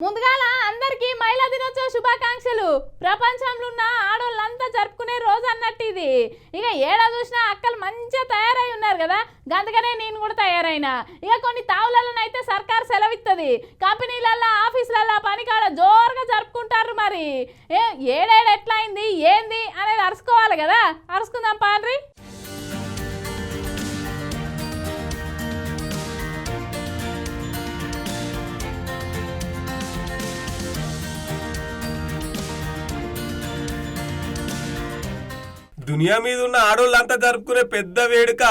ముందుగాల అందరికీ మహిళా దినోత్సవ శుభాకాంక్షలు. ప్రపంచంలో ఉన్న ఆడోళ్ళంతా జరుపుకునే రోజు అన్నట్టు ఇది. ఇక ఏడా చూసినా అక్కలు మంచిగా తయారై ఉన్నారు కదా? గందుకనే నేను కూడా తయారైనా. ఇక కొన్ని తావులలోనైతే సర్కార్ సెలవిస్తుంది కంపెనీలల్లో ఆఫీసులల్లో పనికాడ జోరుగా జరుపుకుంటారు మరి. ఏ ఏడేడు ఎట్లా అయింది ఏంది? అనేది అరుచుకోవాలి కదా? అరుచుకుందాం పాండ్రి. దునియా మీద ఉన్న ఆడోళ్ళంతా జరుపుకునే పెద్ద వేడుక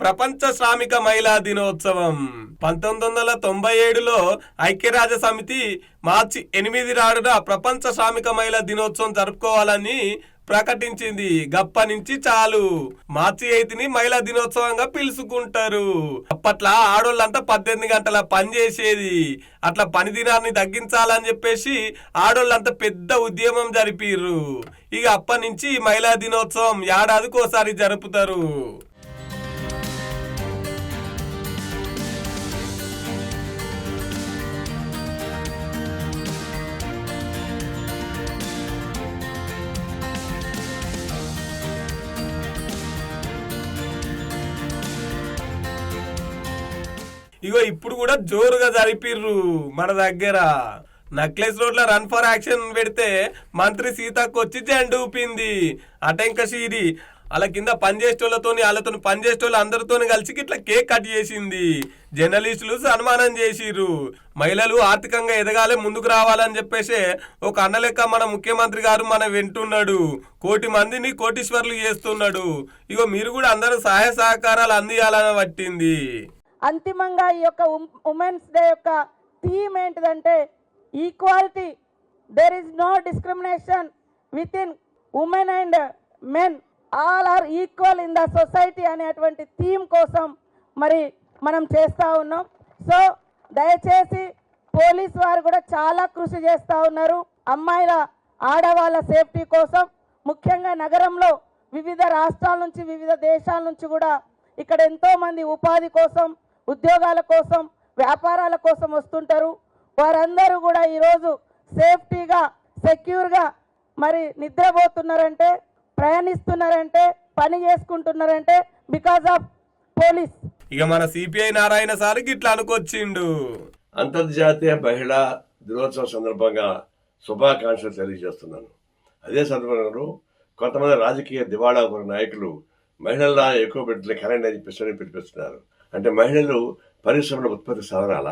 ప్రపంచ శ్రామిక మహిళా దినోత్సవం. పంతొమ్మిది వందల తొంభై ఏడులో ఐక్యరాజ్య సమితి మార్చి ఎనిమిది నాడున ప్రపంచ శ్రామిక మహిళా దినోత్సవం జరుపుకోవాలని ప్రకటించింది. గప్ప నుంచి చాలు. మార్చి ఎయిత్ని మహిళా దినోత్సవంగా పిలుచుకుంటారు. అప్పట్లో ఆడోళ్ళంతా పద్దెనిమిది గంటల పని చేసేది. అట్లా పని దినాన్ని తగ్గించాలని చెప్పేసి ఆడోళ్ళంతా పెద్ద ఉద్యమం జరిపిర్రు. ఇక అప్పటి నుంచి మహిళా దినోత్సవం ఏడాదికి ఒకసారి జరుపుతారు. ఇగో ఇప్పుడు కూడా జోరుగా జరిపిర్రు మన దగ్గర. నక్లెస్ రోడ్లో రన్ ఫర్ యాక్షన్ పెడితే మంత్రి సీతకు వచ్చి జెండు ఊపింది. అటెంకశీరి అలా కింద పనిచేసేటోళ్ళతోని వాళ్ళతో పనిచేసేటోళ్ళు అందరితో కలిసి ఇట్లా కేక్ కట్ చేసింది. జర్నలిస్టులు సన్మానం చేసిర్రు. మహిళలు ఆర్థికంగా ఎదగాలి ముందుకు రావాలని చెప్పేసి ఒక అన్న లెక్క మన ముఖ్యమంత్రి గారు మన వింటున్నాడు. కోటి మందిని కోటీశ్వర్లు చేస్తున్నాడు. ఇగో మీరు కూడా అందరూ సహాయ సహకారాలు అందియాలని పట్టింది. అంతిమంగా ఈ యొక్క ఉమెన్స్ డే యొక్క థీమ్ ఏంటిదంటే equality. There is no discrimination within women and men all are equal in the society అనేటువంటి థీమ్ కోసం మరి మనం చేస్తూ ఉన్నాం. సో దయచేసి పోలీస్ వారు కూడా చాలా కృషి చేస్తూ ఉన్నారు. అమ్మాయిల ఆడవాళ్ళ సేఫ్టీ కోసం. ముఖ్యంగా నగరంలో వివిధ రాష్ట్రాల నుంచి వివిధ దేశాల నుంచి కూడా ఇక్కడ ఎంతోమంది ఉపాధి కోసం ఉద్యోగాల కోసం వ్యాపారాల కోసం వస్తుంటారు. వారందరూ కూడా ఈరోజు సేఫ్టీగా సెక్యూర్గా మరి నిద్రపోతున్నారంటే ప్రయాణిస్తున్నారంటే పని చేసుకుంటున్నారంటే బికాస్ ఆఫ్ పోలీస్. ఇక మన సిపిఐ నారాయణ సార్ ఇట్లా అనుకొచ్చిండు. అంతర్జాతీయ మహిళా దినోత్సవం సందర్భంగా శుభాకాంక్షలు తెలియజేస్తున్నాను. అదే సందర్భంలో కొంతమంది రాజకీయ దివాళా నాయకులు మహిళల ఎక్కువ బిడ్డలు కరెంట్ అని చెప్పేసి పిలిపిస్తున్నారు అంటే మహిళలు పరిశ్రమల ఉత్పత్తి సాధనాల?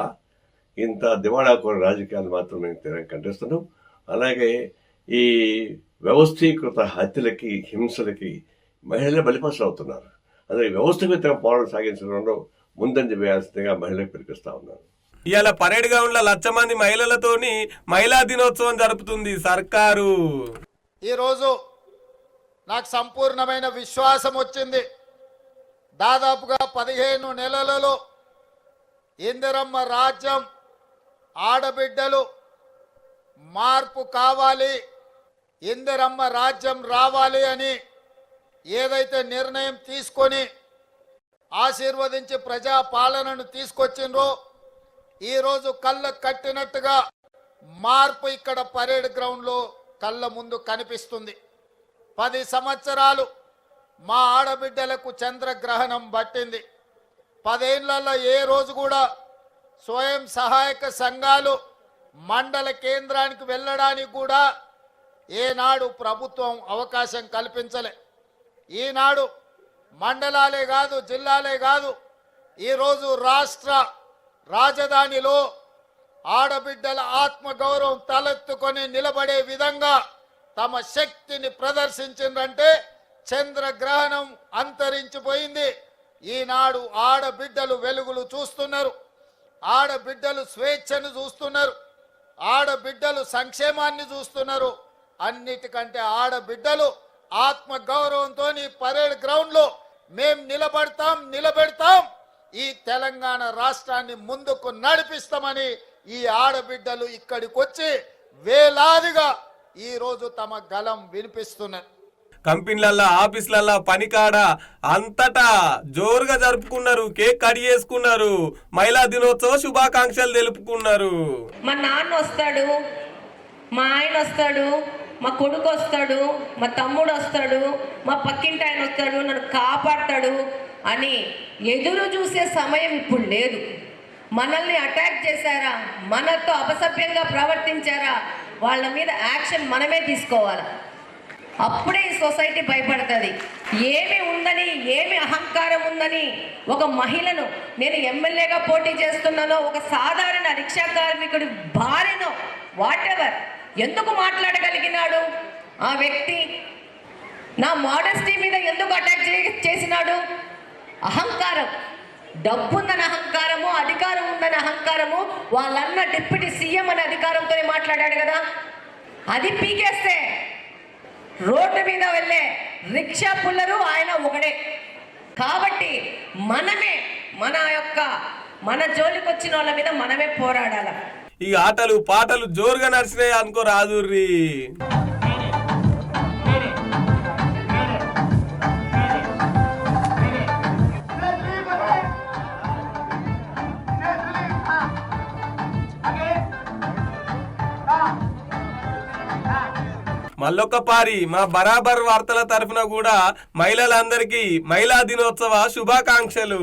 ఇంత దివాళా కోర రాజకీయాలు మాత్రం మేము ఖండిస్తున్నాం. అలాగే ఈ వ్యవస్థీకృత హత్యలకి హింసలకి మహిళలు బలిపశులు అవుతున్నారు. అందుకే వ్యవస్థీకృతంగా పోరాటం సాగించడంలో ముందంజ వేయాల్సిందిగా మహిళలకు పిలిపిస్తా ఉన్నాను. ఇవాళ పరేడ్ గ్రౌండ్ లక్ష మంది మహిళలతోని మహిళా దినోత్సవం జరుపుతుంది సర్కారు. ఈరోజు నాకు సంపూర్ణమైన విశ్వాసం వచ్చింది. దాదాపుగా పదిహేను నెలలలో ఇందిరమ్మ రాజ్యం ఆడబిడ్డలు మార్పు కావాలి ఇందిరమ్మ రాజ్యం రావాలి అని ఏదైతే నిర్ణయం తీసుకొని ఆశీర్వదించి ప్రజా పాలనను తీసుకొచ్చిండ్రో ఈరోజు కళ్ళ కట్టినట్టుగా మార్పు ఇక్కడ పరేడ్ గ్రౌండ్లో కళ్ళ ముందు కనిపిస్తుంది. పది సంవత్సరాలు మా ఆడబిడ్డలకు చంద్రగ్రహణం పట్టింది. పదేళ్ళలో ఏ రోజు కూడా స్వయం సహాయక సంఘాలు మండల కేంద్రానికి వెళ్ళడానికి కూడా ఏనాడు ప్రభుత్వం అవకాశం కల్పించలే. ఈనాడు మండలాలే కాదు జిల్లాలే కాదు ఈరోజు రాష్ట్ర రాజధానిలో ఆడబిడ్డల ఆత్మగౌరవం తలెత్తుకొని నిలబడే విధంగా తమ శక్తిని ప్రదర్శించిందంటే చంద్రగ్రహణం అంతరించిపోయింది. ఈనాడు ఆడబిడ్డలు వెలుగులు చూస్తున్నారు. ఆడబిడ్డలు స్వేచ్ఛను చూస్తున్నారు. ఆడబిడ్డలు సంక్షేమాన్ని చూస్తున్నారు. అన్నిటికంటే ఆడబిడ్డలు ఆత్మ గౌరవంతో పరేడ్ గ్రౌండ్లో మేం నిలబడతాం నిలబెడతాం. ఈ తెలంగాణ రాష్ట్రాన్ని ముందుకు నడిపిస్తామని ఈ ఆడబిడ్డలు ఇక్కడికి వచ్చి వేలాదిగా ఈరోజు తమ గలం వినిపిస్తున్నారు. కంపెనీలల్లా ఆఫీసులల్లా పనికాడ అంతటా జోరుగా జరుపుకున్నారు. కేక్ కట్ చేసుకున్నారు. మహిళా దినోత్సవ శుభాకాంక్షలు తెలుపుకున్నారు. మా నాన్న వస్తాడు మా ఆయన వస్తాడు మా కొడుకు వస్తాడు మా తమ్ముడు వస్తాడు మా పక్కింటి ఆయన వస్తాడు నన్ను కాపాడతాడు అని ఎదురు చూసే సమయం ఇప్పుడు లేదు. మనల్ని అటాక్ చేశారా? మనతో అపసభ్యంగా ప్రవర్తించారా? వాళ్ళ మీద యాక్షన్ మనమే తీసుకోవాలి? అప్పుడే ఈ సొసైటీ భయపడుతుంది. ఏమి ఉందని ఏమి అహంకారం ఉందని ఒక మహిళను నేను ఎమ్మెల్యేగా పోటీ చేస్తున్నానో ఒక సాధారణ రిక్షా కార్మికుడి భార్యను వాటెవర్ ఎందుకు మాట్లాడగలిగినాడు? ఆ వ్యక్తి నా మోడస్టీ మీద ఎందుకు అటాక్ చేసినాడు? అహంకారం. డబ్బుందని అహంకారము అధికారం ఉందని అహంకారము వాళ్ళన్న డిప్యూటీ సీఎం అనే అధికారంతోనే మాట్లాడాడు కదా. అది పీకేస్తే రోడ్డు మీద వెళ్ళే రిక్షా పుల్లరు ఆయన ఒకడే. కాబట్టి మనమే మన యొక్క మన జోలికి వచ్చిన వాళ్ళ మీద మనమే పోరాడాల. ఈ ఆటలు పాటలు జోరుగా నడిచినాయి అనుకో రాదుర్రి. మళ్ళొక్క పారి మా బరాబర్ వార్తల తరఫున కూడా మహిళలందరికీ మహిళా దినోత్సవ శుభాకాంక్షలు.